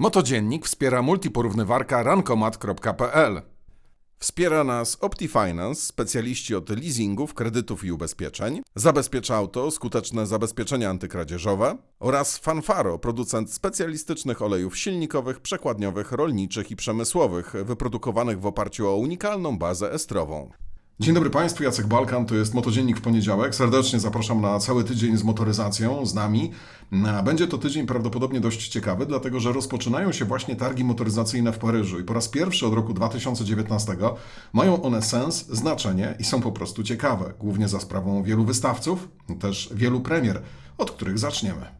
Motodziennik wspiera multiporównywarka rankomat.pl. Wspiera nas OptiFinance, specjaliści od leasingów, kredytów i ubezpieczeń, Zabezpiecz Auto, skuteczne zabezpieczenia antykradzieżowe oraz Fanfaro, producent specjalistycznych olejów silnikowych, przekładniowych, rolniczych i przemysłowych, wyprodukowanych w oparciu o unikalną bazę estrową. Dzień dobry Państwu, Jacek Balkan, to jest Motodziennik w poniedziałek. Serdecznie zapraszam na cały tydzień z motoryzacją, z nami. Będzie to tydzień prawdopodobnie dość ciekawy, dlatego że rozpoczynają się właśnie targi motoryzacyjne w Paryżu i po raz pierwszy od roku 2019 mają one sens, znaczenie i są po prostu ciekawe, głównie za sprawą wielu wystawców, też wielu premier, od których zaczniemy.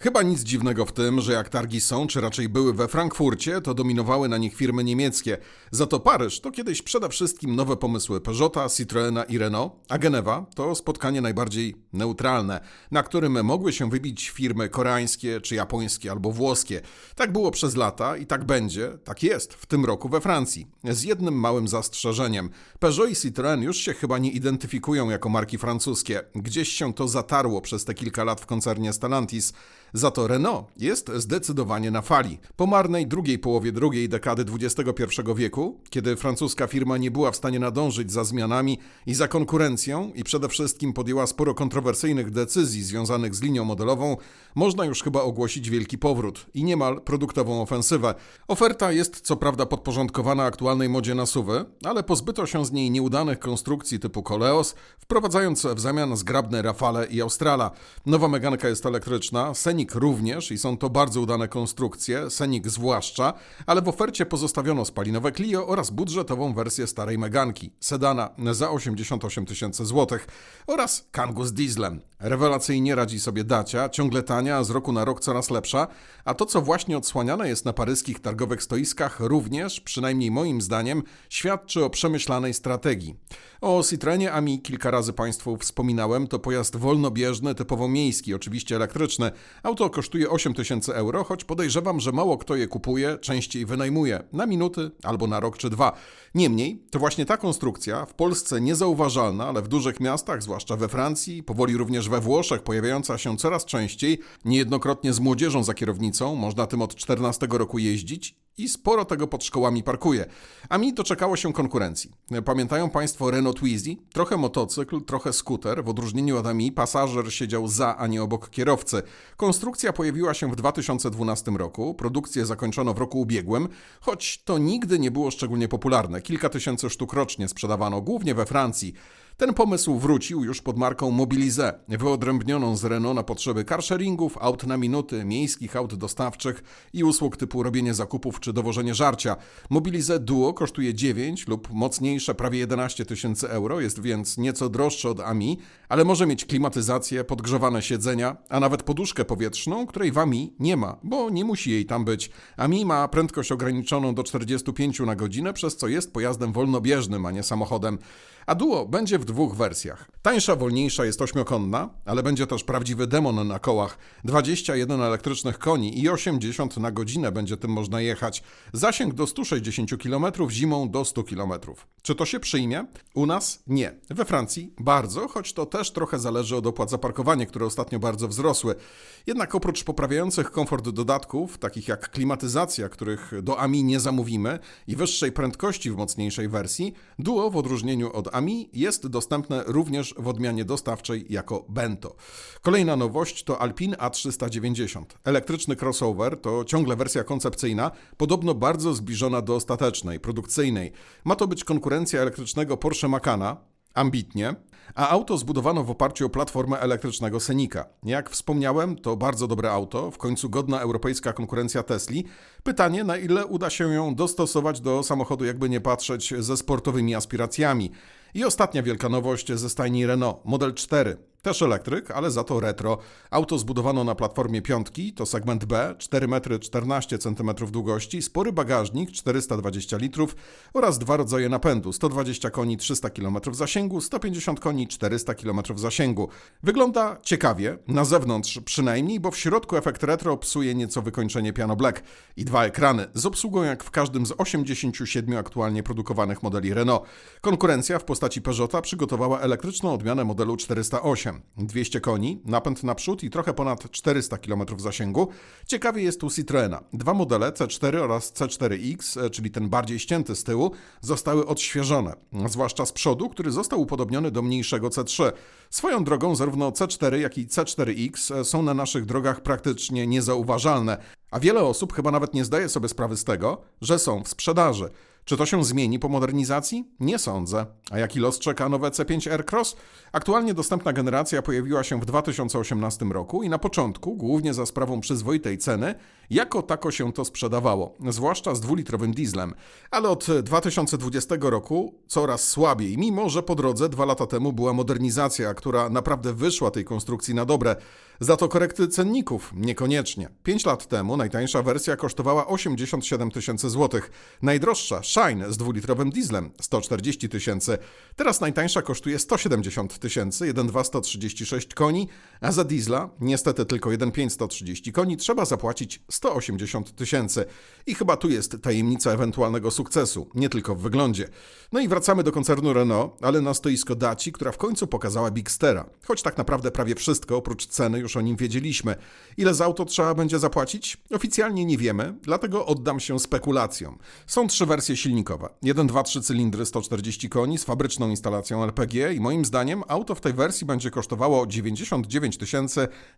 Chyba nic dziwnego w tym, że jak targi są, czy raczej były we Frankfurcie, to dominowały na nich firmy niemieckie. Za to Paryż to kiedyś przede wszystkim nowe pomysły Peugeota, Citroena i Renault, a Genewa to spotkanie najbardziej neutralne, na którym mogły się wybić firmy koreańskie, czy japońskie, albo włoskie. Tak było przez lata i tak będzie, tak jest w tym roku we Francji. Z jednym małym zastrzeżeniem. Peugeot i Citroën już się chyba nie identyfikują jako marki francuskie. Gdzieś się to zatarło przez te kilka lat w koncernie Stellantis. Za to Renault jest zdecydowanie na fali. Po marnej drugiej połowie drugiej dekady XXI wieku, kiedy francuska firma nie była w stanie nadążyć za zmianami i za konkurencją i przede wszystkim podjęła sporo kontrowersyjnych decyzji związanych z linią modelową, można już chyba ogłosić wielki powrót i niemal produktową ofensywę. Oferta jest co prawda podporządkowana aktualnej modzie na suwy, ale pozbyto się z niej nieudanych konstrukcji typu Coleos, wprowadzając w zamian zgrabne Rafale i Australa. Nowa Meganka jest elektryczna, Senik również i są to bardzo udane konstrukcje, Senik zwłaszcza, ale w ofercie pozostawiono spalinowe Clio oraz budżetową wersję starej Meganki, sedana za 88 tysięcy złotych oraz Kangoo z dieslem. Rewelacyjnie radzi sobie Dacia, ciągle tania, z roku na rok coraz lepsza, a to co właśnie odsłaniane jest na paryskich targowych stoiskach również, przynajmniej moim zdaniem, świadczy o przemyślanej strategii. O Citroenie Ami kilka razy Państwu wspominałem, to pojazd wolnobieżny, typowo miejski, oczywiście elektryczny. Auto kosztuje 8 tysięcy euro, choć podejrzewam, że mało kto je kupuje, częściej wynajmuje, na minuty albo na rok czy dwa. Niemniej, to właśnie ta konstrukcja, w Polsce niezauważalna, ale w dużych miastach, zwłaszcza we Francji, powoli również we Włoszech, pojawiająca się coraz częściej, niejednokrotnie z młodzieżą za kierownicą, można tym od 14 roku jeździć i sporo tego pod szkołami parkuje. A mi doczekało się konkurencji. Pamiętają Państwo Renault Twizy? Trochę motocykl, trochę skuter. W odróżnieniu od Ami pasażer siedział za, a nie obok kierowcy. Konstrukcja pojawiła się w 2012 roku, produkcję zakończono w roku ubiegłym, choć to nigdy nie było szczególnie popularne. Kilka tysięcy sztuk rocznie sprzedawano, głównie we Francji. Ten pomysł wrócił już pod marką Mobilize, wyodrębnioną z Renault na potrzeby carsharingów, aut na minuty, miejskich aut dostawczych i usług typu robienie zakupów czy dowożenie żarcia. Mobilize Duo kosztuje 9 lub mocniejsze prawie 11 tysięcy euro, jest więc nieco droższe od AMI, ale może mieć klimatyzację, podgrzewane siedzenia, a nawet poduszkę powietrzną, której w AMI nie ma, bo nie musi jej tam być. AMI ma prędkość ograniczoną do 45 na godzinę, przez co jest pojazdem wolnobieżnym, a nie samochodem. A Duo będzie w dwóch wersjach. Tańsza, wolniejsza jest ośmiokonna, ale będzie też prawdziwy demon na kołach. 21 elektrycznych koni i 80 na godzinę będzie tym można jechać. Zasięg do 160 km, zimą do 100 km. Czy to się przyjmie? U nas nie. We Francji bardzo, choć to też trochę zależy od opłat za parkowanie, które ostatnio bardzo wzrosły. Jednak oprócz poprawiających komfort dodatków, takich jak klimatyzacja, których do AMI nie zamówimy, i wyższej prędkości w mocniejszej wersji, Duo w odróżnieniu od AMI jest dostępne również w odmianie dostawczej jako Bento. Kolejna nowość to Alpine A390. Elektryczny crossover to ciągle wersja koncepcyjna, podobno bardzo zbliżona do ostatecznej, produkcyjnej. Ma to być konkurencja elektrycznego Porsche Macana, ambitnie, a auto zbudowano w oparciu o platformę elektrycznego Senika. Jak wspomniałem, to bardzo dobre auto, w końcu godna europejska konkurencja Tesli. Pytanie, na ile uda się ją dostosować do samochodu, jakby nie patrzeć, ze sportowymi aspiracjami. I ostatnia wielka nowość ze stajni Renault, model 4. Też elektryk, ale za to retro. Auto zbudowano na platformie piątki, to segment B, 4 metry 14 cm długości, spory bagażnik 420 litrów oraz dwa rodzaje napędu, 120 koni 300 km zasięgu, 150 koni 400 km zasięgu. Wygląda ciekawie, na zewnątrz przynajmniej, bo w środku efekt retro psuje nieco wykończenie piano black i dwa ekrany z obsługą jak w każdym z 87 aktualnie produkowanych modeli Renault. Konkurencja w postaci Peugeota przygotowała elektryczną odmianę modelu 408. 1.8, 200 koni, napęd naprzód i trochę ponad 400 km zasięgu. Ciekawie jest u Citroena. Dwa modele C4 oraz C4X, e, czyli ten bardziej ścięty z tyłu, zostały odświeżone, zwłaszcza z przodu, który został upodobniony do mniejszego C3. Swoją drogą zarówno C4, jak i C4X e, są na naszych drogach praktycznie niezauważalne, a wiele osób chyba nawet nie zdaje sobie sprawy z tego, że są w sprzedaży. Czy to się zmieni po modernizacji? Nie sądzę. A jaki los czeka nowe C5 Aircross? Aktualnie dostępna generacja pojawiła się w 2018 roku i na początku, głównie za sprawą przyzwoitej ceny, jako tako się to sprzedawało, zwłaszcza z dwulitrowym dieslem. Ale od 2020 roku coraz słabiej, mimo że po drodze dwa lata temu była modernizacja, która naprawdę wyszła tej konstrukcji na dobre. Za to korekty cenników niekoniecznie. 5 lat temu najtańsza wersja kosztowała 87 tysięcy złotych. Najdroższa Shine z dwulitrowym dieslem 140 tysięcy. Teraz najtańsza kosztuje 170 tysięcy, 1.2 136 koni, a za diesla, niestety tylko 1.5 130 koni, trzeba zapłacić 180 tysięcy. I chyba tu jest tajemnica ewentualnego sukcesu, nie tylko w wyglądzie. No i wracamy do koncernu Renault, ale na stoisko Daci, która w końcu pokazała Bigstera. Choć tak naprawdę prawie wszystko, oprócz ceny, już o nim wiedzieliśmy. Ile za auto trzeba będzie zapłacić? Oficjalnie nie wiemy, dlatego oddam się spekulacjom. Są trzy wersje silnikowe. 1-2-3 cylindry 140 koni z fabryczną instalacją LPG i moim zdaniem auto w tej wersji będzie kosztowało 99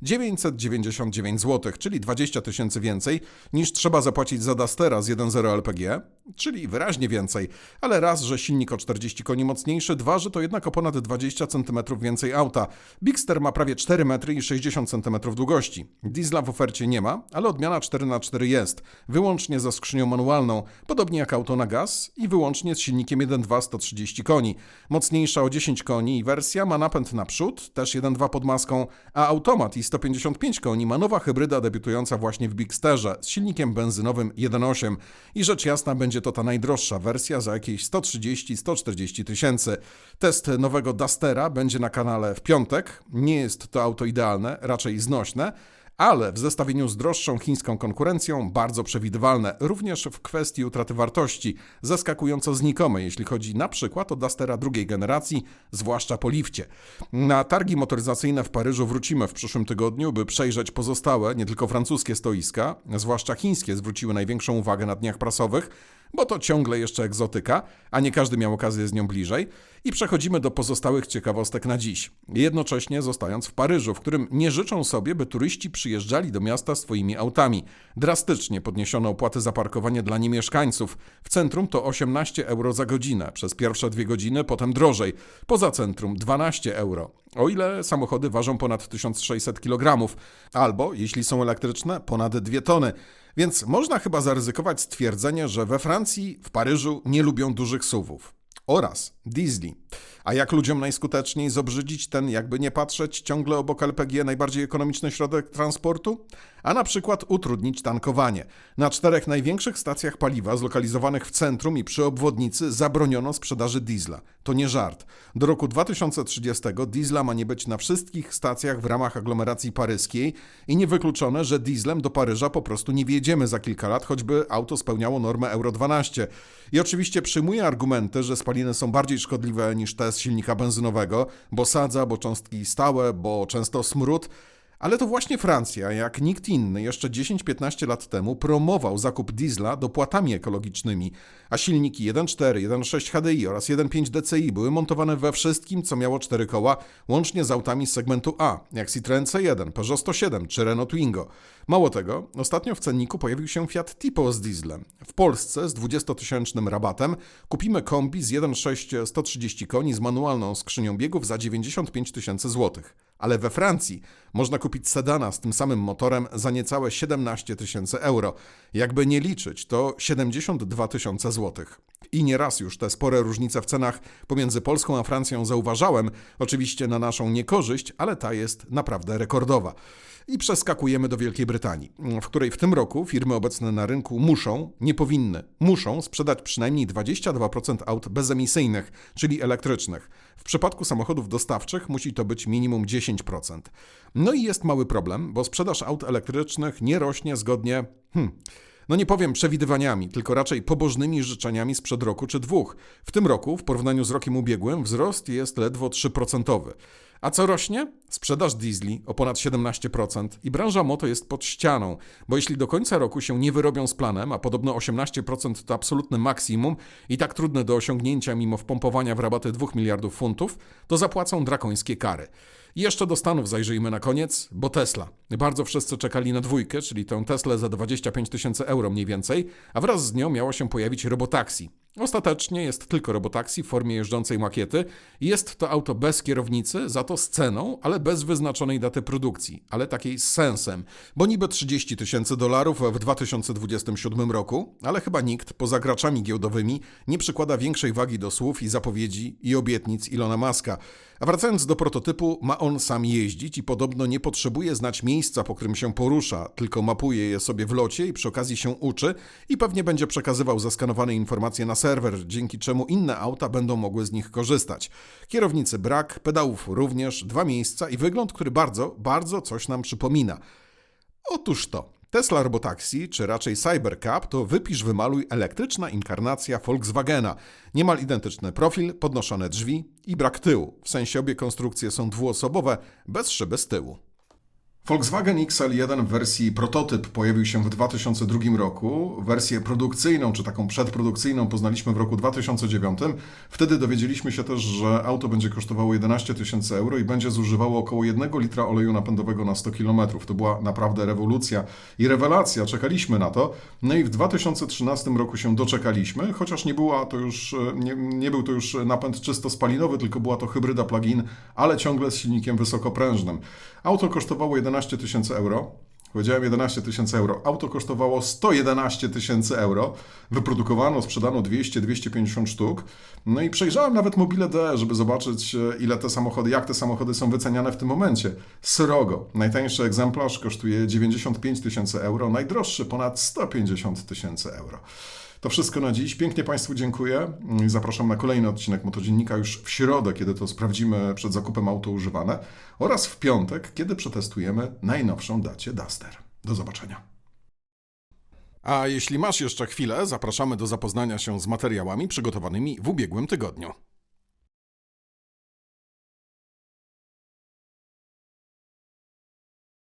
999 zł, czyli 20 tysięcy więcej niż trzeba zapłacić za Dastera z 1.0 LPG, czyli wyraźnie więcej. Ale raz, że silnik o 40 koni mocniejszy, dwa, że to jednak o ponad 20 cm więcej auta. Bigster ma prawie 4 metry i 60 cm długości. Diesla w ofercie nie ma, ale odmiana 4x4 jest, wyłącznie ze skrzynią manualną, podobnie jak auto na gaz i wyłącznie z silnikiem 1.2 130 koni. Mocniejsza o 10 koni i wersja ma napęd naprzód, też 1.2 pod maską, a automat i 155 koni ma nowa hybryda debiutująca właśnie w Bigsterze z silnikiem benzynowym 1.8 i rzecz jasna będzie to ta najdroższa wersja za jakieś 130-140 tysięcy. Test nowego Dustera będzie na kanale w piątek. Nie jest to auto idealne, raczej znośne, ale w zestawieniu z droższą chińską konkurencją bardzo przewidywalne, również w kwestii utraty wartości, zaskakująco znikome, jeśli chodzi na przykład o Dustera drugiej generacji, zwłaszcza po lifcie. Na targi motoryzacyjne w Paryżu wrócimy w przyszłym tygodniu, by przejrzeć pozostałe, nie tylko francuskie stoiska, zwłaszcza chińskie zwróciły największą uwagę na dniach prasowych, bo to ciągle jeszcze egzotyka, a nie każdy miał okazję z nią bliżej. I przechodzimy do pozostałych ciekawostek na dziś. Jednocześnie zostając w Paryżu, w którym nie życzą sobie, by turyści przyjeżdżali do miasta swoimi autami. Drastycznie podniesiono opłaty za parkowanie dla niemieszkańców. W centrum to 18 euro za godzinę, przez pierwsze dwie godziny, potem drożej. Poza centrum 12 euro. O ile samochody ważą ponad 1600 kg, albo, jeśli są elektryczne, ponad 2 tony. Więc można chyba zaryzykować stwierdzenie, że we Francji, w Paryżu nie lubią dużych suwów. Oraz diesli. A jak ludziom najskuteczniej zobrzydzić ten, jakby nie patrzeć, ciągle obok LPG najbardziej ekonomiczny środek transportu? A na przykład utrudnić tankowanie. Na czterech największych stacjach paliwa zlokalizowanych w centrum i przy obwodnicy zabroniono sprzedaży diesla. To nie żart. Do roku 2030 diesla ma nie być na wszystkich stacjach w ramach aglomeracji paryskiej i niewykluczone, że dieslem do Paryża po prostu nie wjedziemy za kilka lat, choćby auto spełniało normę Euro 12. I oczywiście przyjmuję argumenty, że spaliny są bardziej szkodliwe niż te silnika benzynowego, bo sadza, bo cząstki stałe, bo często smród. Ale to właśnie Francja, jak nikt inny, jeszcze 10-15 lat temu promował zakup diesla dopłatami ekologicznymi, a silniki 1.4, 1.6 HDI oraz 1.5 DCI były montowane we wszystkim, co miało cztery koła, łącznie z autami z segmentu A, jak Citroen C1, Peugeot 107 czy Renault Twingo. Mało tego, ostatnio w cenniku pojawił się Fiat Tipo z dieslem. W Polsce z 20-tysięcznym rabatem kupimy kombi z 1.6 130 koni z manualną skrzynią biegów za 95 tysięcy złotych ale we Francji można kupić sedana z tym samym motorem za niecałe 17 tysięcy euro. Jakby nie liczyć, to 72 tysiące złotych. I nieraz już te spore różnice w cenach pomiędzy Polską a Francją zauważałem, oczywiście na naszą niekorzyść, ale ta jest naprawdę rekordowa. I przeskakujemy do Wielkiej Brytanii, w której w tym roku firmy obecne na rynku muszą, nie powinny, muszą sprzedać przynajmniej 22% aut bezemisyjnych, czyli elektrycznych. W przypadku samochodów dostawczych musi to być minimum 10%. No i jest mały problem, bo sprzedaż aut elektrycznych nie rośnie zgodnie. Hmm, no nie powiem przewidywaniami, tylko raczej pobożnymi życzeniami sprzed roku czy dwóch. W tym roku, w porównaniu z rokiem ubiegłym, wzrost jest ledwo 3%. A co rośnie? Sprzedaż diesli o ponad 17% i branża moto jest pod ścianą, bo jeśli do końca roku się nie wyrobią z planem, a podobno 18% to absolutne maksimum i tak trudne do osiągnięcia mimo wpompowania w rabaty 2 miliardów funtów, to zapłacą drakońskie kary. I jeszcze do Stanów zajrzyjmy na koniec, bo Tesla. Bardzo wszyscy czekali na dwójkę, czyli tę Teslę za 25 tysięcy euro mniej więcej, a wraz z nią miało się pojawić robotaksi. Ostatecznie jest tylko robotaksi w formie jeżdżącej makiety. Jest to auto bez kierownicy, za to z ceną, ale bez wyznaczonej daty produkcji, ale takiej z sensem, bo niby 30 tysięcy dolarów w 2027 roku, ale chyba nikt, poza graczami giełdowymi, nie przykłada większej wagi do słów i zapowiedzi i obietnic Ilona Maska. A wracając do prototypu, ma on sam jeździć i podobno nie potrzebuje znać miejsca, po którym się porusza, tylko mapuje je sobie w locie i przy okazji się uczy i pewnie będzie przekazywał zeskanowane informacje na serwer, dzięki czemu inne auta będą mogły z nich korzystać. Kierownicy brak, pedałów również, dwa miejsca i wygląd, który bardzo, bardzo coś nam przypomina. Otóż to. Tesla Robotaxi, czy raczej Cybercab, to wypisz wymaluj elektryczna inkarnacja Volkswagena. Niemal identyczny profil, podnoszone drzwi i brak tyłu. W sensie obie konstrukcje są dwuosobowe, bez szyby z tyłu. Volkswagen XL1 w wersji prototyp pojawił się w 2002 roku. Wersję produkcyjną, czy taką przedprodukcyjną poznaliśmy w roku 2009. Wtedy dowiedzieliśmy się też, że auto będzie kosztowało 11 tysięcy euro i będzie zużywało około 1 litra oleju napędowego na 100 km. To była naprawdę rewolucja i rewelacja. Czekaliśmy na to. No i w 2013 roku się doczekaliśmy, chociaż nie, była to już, nie, nie był to już napęd czysto spalinowy, tylko była to hybryda plug-in, ale ciągle z silnikiem wysokoprężnym. Auto kosztowało 11 tysięcy euro. Powiedziałem 11 tysięcy euro. Auto kosztowało 111 tysięcy euro. Wyprodukowano, sprzedano 200-250 sztuk. No i przejrzałem nawet mobile D, żeby zobaczyć, e, ile te samochody, jak te samochody są wyceniane w tym momencie. Srogo. Najtańszy egzemplarz kosztuje 95 tysięcy euro, najdroższy ponad 150 tysięcy euro. To wszystko na dziś. Pięknie Państwu dziękuję. Zapraszam na kolejny odcinek Motodziennika już w środę, kiedy to sprawdzimy przed zakupem auto używane oraz w piątek, kiedy przetestujemy najnowszą dacie Duster. Do zobaczenia. A jeśli masz jeszcze chwilę, zapraszamy do zapoznania się z materiałami przygotowanymi w ubiegłym tygodniu.